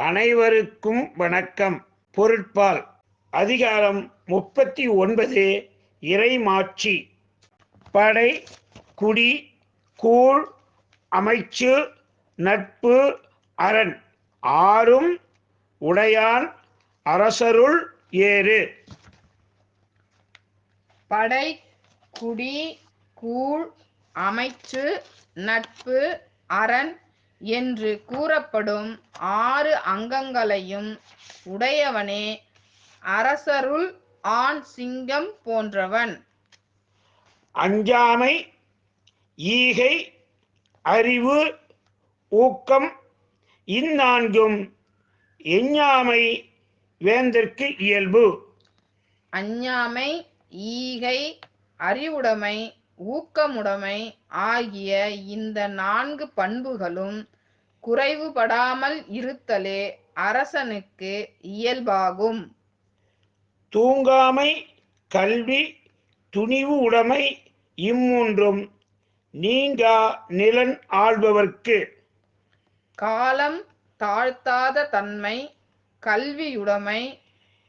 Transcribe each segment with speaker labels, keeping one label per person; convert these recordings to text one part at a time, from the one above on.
Speaker 1: அனைவருக்கும் வணக்கம். பொருட்பால். அதிகாரம் முப்பத்தி ஒன்பது இறைமாட்சி. படை குடி கூழ் அமைச்சு நட்பு அரண். ஆறும் உடையான் அரசருள் ஏறு.
Speaker 2: படை குடி கூழ் அமைச்சு நட்பு அரண். என்று கூறப்படும் ஆறு அங்கங்களையும் உடையவனே அரசருள் ஆண் சிங்கம் போன்றவன்.
Speaker 1: அஞ்சாமை ஈகை அறிவு ஊக்கம் இந்நான்கும் எஞ்ஞாமை வேந்தற்கு இயல்பு.
Speaker 2: அஞ்ஞாமை ஈகை அறிவுடைமை ஊக்கமுடைமை ஆகிய இந்த நான்கு பண்புகளும் குறைவுபடாமல் இருத்தலே அரசனுக்கு இயல்பாகும்.
Speaker 1: தூங்காமை கல்வி துணிவு உடைமை இம்மூன்றும் நீங்கா நிலன் ஆள்பவர்க்கு.
Speaker 2: காலம் தாழ்த்தாத தன்மை கல்வியுடைமை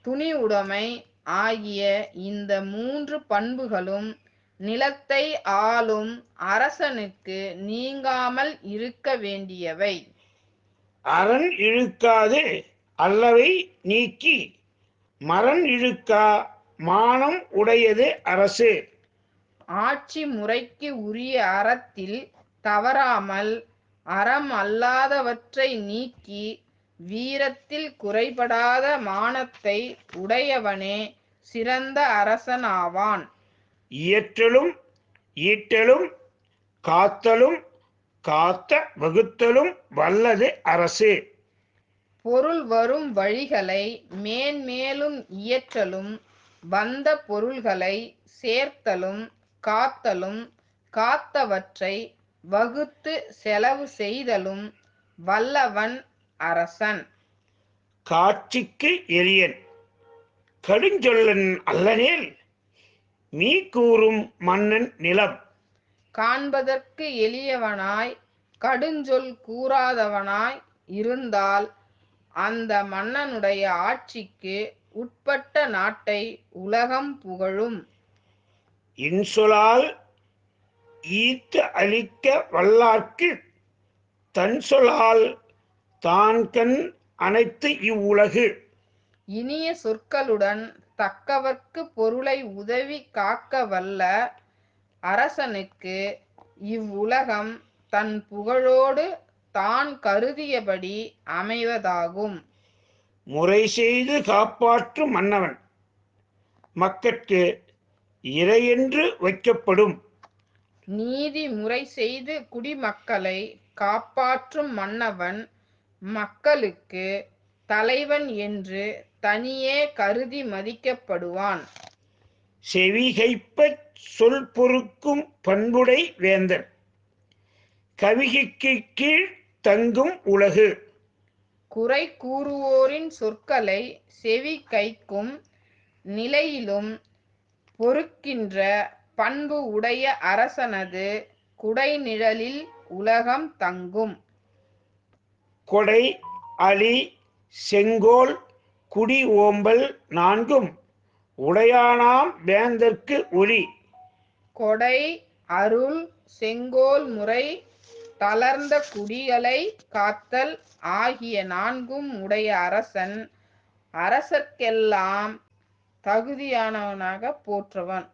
Speaker 2: துணிவுடைமை ஆகிய இந்த மூன்று பண்புகளும் நிலத்தை ஆளும் அரசனுக்கு நீங்காமல் இருக்க வேண்டியவை.
Speaker 1: அரண் இழுக்காது அல்லவை நீக்கி மரண் இழுக்கா மானம் உடையது அரசு.
Speaker 2: ஆட்சி முறைக்கு உரிய அறத்தில் தவறாமல் அறம் அல்லாதவற்றை நீக்கி வீரத்தில் குறைபடாத மானத்தை உடையவனே சிறந்த அரசனாவான்.
Speaker 1: இயற்றலும் ஈட்டலும் காத்தலும் காத்த வகுத்தலும் வல்லது அரசு.
Speaker 2: பொருள் வரும் வழிகளை மேன்மேலும் இயற்றலும் வந்த பொருள்களை சேர்த்தலும் காத்தலும் காத்தவற்றை வகுத்து செலவு செய்தலும் வல்லவன் அரசன்.
Speaker 1: காட்சிக்கு எரியன் கடுஞ்சொல்லன் அல்லனேல் மீ கூறும் மன்னன் நிலம்.
Speaker 2: காண்பதற்கு எளியவனாய் கடுஞ்சொல் கூறாதவனாய் இருந்தால் அந்த மன்னனுடைய ஆட்சிக்கு உட்பட்ட நாட்டை உலகம் புகழும்.
Speaker 1: இன்சொலால் ஈத்து அளிக்க வல்லார்க்கு தன் சொலால் தான் கண் அனைத்து இவ்வுலகு.
Speaker 2: இனிய சொற்களுடன் தக்கவர்க்கு பொருளை உதவி காக்க வல்ல அரசனுக்கு இவ்வுலகம் தன் புகழோடு தான் கருதியபடி அமைவதாகும்.
Speaker 1: முறை செய்து காப்பாற்றும் மன்னவன். மக்கட்கு இறையென்று வைக்கப்படும்.
Speaker 2: நீதி முறை செய்து குடிமக்களை காப்பாற்றும் மன்னவன் மக்களுக்கு தலைவன் என்று தனியே கருதி மதிக்கப்படுவான்.
Speaker 1: செவிகைப்பச் சொல் பொறுக்கும் பண்புடை வேந்தன். கவிகைக்கு கீழ் தங்கும் உலகு.
Speaker 2: குறை கூறுவோரின் சொற்களை செவி கைக்கும் நிலையிலும் பொறுக்கின்ற பண்பு உடைய அரசனது குடைநிழலில் உலகம் தங்கும்.
Speaker 1: கொடை அலி செங்கோல் குடி ஓம்பல் நான்கும். உடையானாம் வேந்தற்கு ஒளி.
Speaker 2: கொடை அருள் செங்கோல் முறை தளர்ந்த குடிகளை காத்தல் ஆகிய நான்கும் உடைய அரசன். அரசர்க்கெல்லாம் தகுதியானவனாக போற்றவன்.